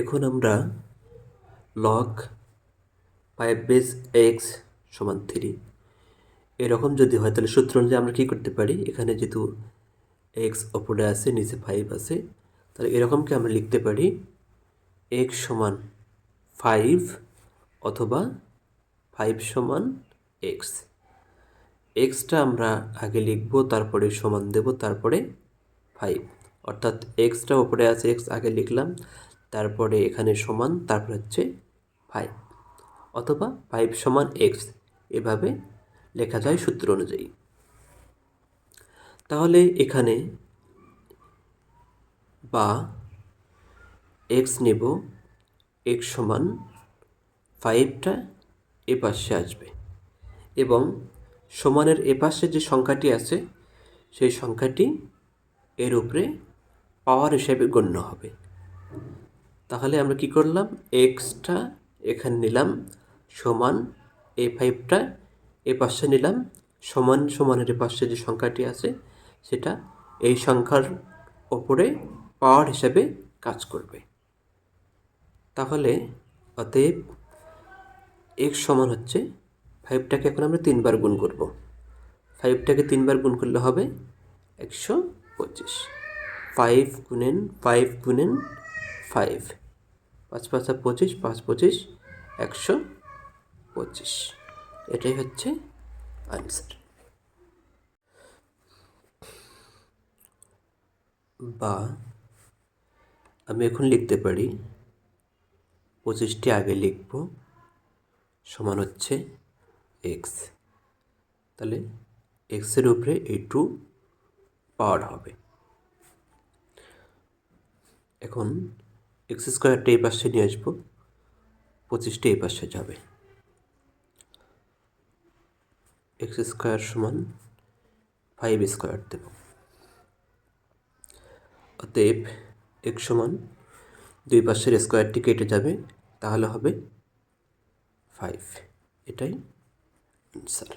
এখন আমরা log five base x সমান থ্রি এরকম যদি হয়, তাহলে সূত্র অনুযায়ী আমরা কী করতে পারি? এখানে যেহেতু এক্স ওপরে আছে, নিচে ফাইভ আছে, তাহলে এরকমকে আমরা লিখতে পারি এক্স সমান ফাইভ অথবা ফাইভ সমান এক্স এক্সটা আমরা আগে লিখব, তারপরে সমান দেব, তারপরে ফাইভ অর্থাৎ এক্সটা ওপরে আছে এক্স আগে লিখলাম। তারপরে এখানে সমান, তারপর হচ্ছে ফাইভ অথবা ফাইভ সমান এক্স এভাবে লেখা যায় সূত্র অনুযায়ী। তাহলে এখানে বা এক্স নেব এক্স সমান ফাইভটা এ পাশে আসবে এবং সমানের এ পাশে যে সংখ্যাটি আছে, সেই সংখ্যাটি এর উপরে পাওয়ার হিসেবে গণ্য হবে। তাহলে আমরা কি করলাম? এক্সটা এখানে নিলাম সমান এ ফাইভটা এ পাশে নিলাম সমান সমানের এ পাশে যে সংখ্যাটি আছে সেটা এই সংখ্যার ওপরে পাওয়ার হিসাবে কাজ করবে। তাহলে অতএব এক্স সমান হচ্ছে ফাইভটাকে এখন আমরা তিনবার গুণ করব। ফাইভটাকে তিনবার গুণ করলে হবে একশো পঁচিশ। ফাইভ গুণেন ফাইভ গুণেন ফাইভ পাঁচ পাঁচা পঁচিশ, পাঁচ পঁচিশ, একশো পঁচিশ। এটাই হচ্ছে আনসার বা আমি এখন লিখতে পারি, পঁচিশটি আগে লিখব, সমান হচ্ছে এক্স তাহলে এক্সের উপরে এই টু পাওয়ার হবে। এখন এক্স স্কোয়ারটা এই পাশে নিয়ে আসব। পঁচিশটা এই পাশে যাবে। এক্স স্কোয়ার সমান ফাইভ স্কোয়ার দেব। অতএব এক্স সমান দুই পাশের স্কোয়ারটি কেটে যাবে, তাহলে হবে ফাইভ। এটাই আনসার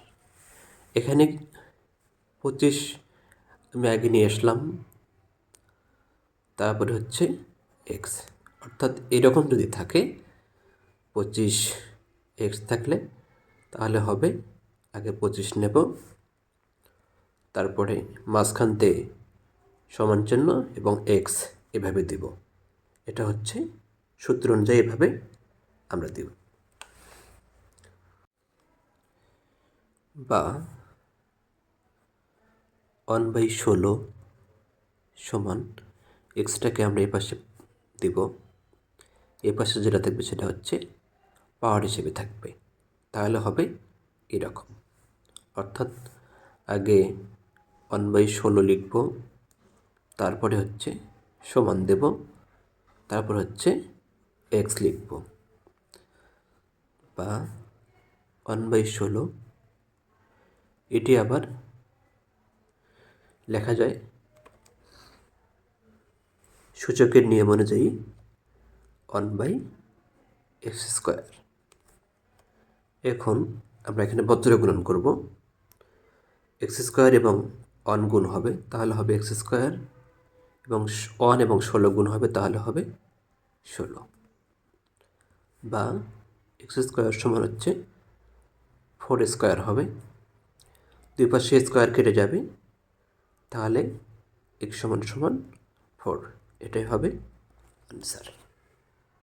এখানে পঁচিশ আমি আগে নিয়ে আসলাম, তারপরে হচ্ছে এক্স। অর্থাৎ এরকম যদি থাকে, পঁচিশ এক্স থাকলে তাহলে হবে, আগে পঁচিশ নেব, তারপরে মাঝখানতে সমান চিহ্ন এবং এক্স এভাবে দেব। এটা হচ্ছে সূত্র অনুযায়ী এভাবে আমরা দেব। বা ওয়ান বাই ষোলো সমান এক্সটাকে আমরা এ পাশে দেব। এ পাশে যেটা থাকবে সেটা হচ্ছে পাওয়ার হিসেবে থাকবে। তাহলে হবে এরকম। অর্থাৎ আগে ওয়ান বাই ষোলো লিখব, তারপরে হচ্ছে সমান দেব, তারপর হচ্ছে এক্স লিখব। বা ওয়ান বাই ষোলো, এটি আবার লেখা যায় সূচকের নিয়ম অনুযায়ী বাই এক্স স্কোয়ার। এখন আমরা এখানে বজ্র গুণন করব। এক্স স্কোয়ার এবং ওয়ান গুণ হবে, তাহলে হবে এক্স স্কোয়ার। এবং ওয়ান এবং ষোলো গুণ হবে, তাহলে হবে ষোলো। বা এক্স স্কোয়ার সমান হচ্ছে ফোর স্কোয়ার হবে। দুই পাশে স্কোয়ার কেটে যাবে, তাহলে এক্স সমান সমান ফোর। এটাই হবে আনসার।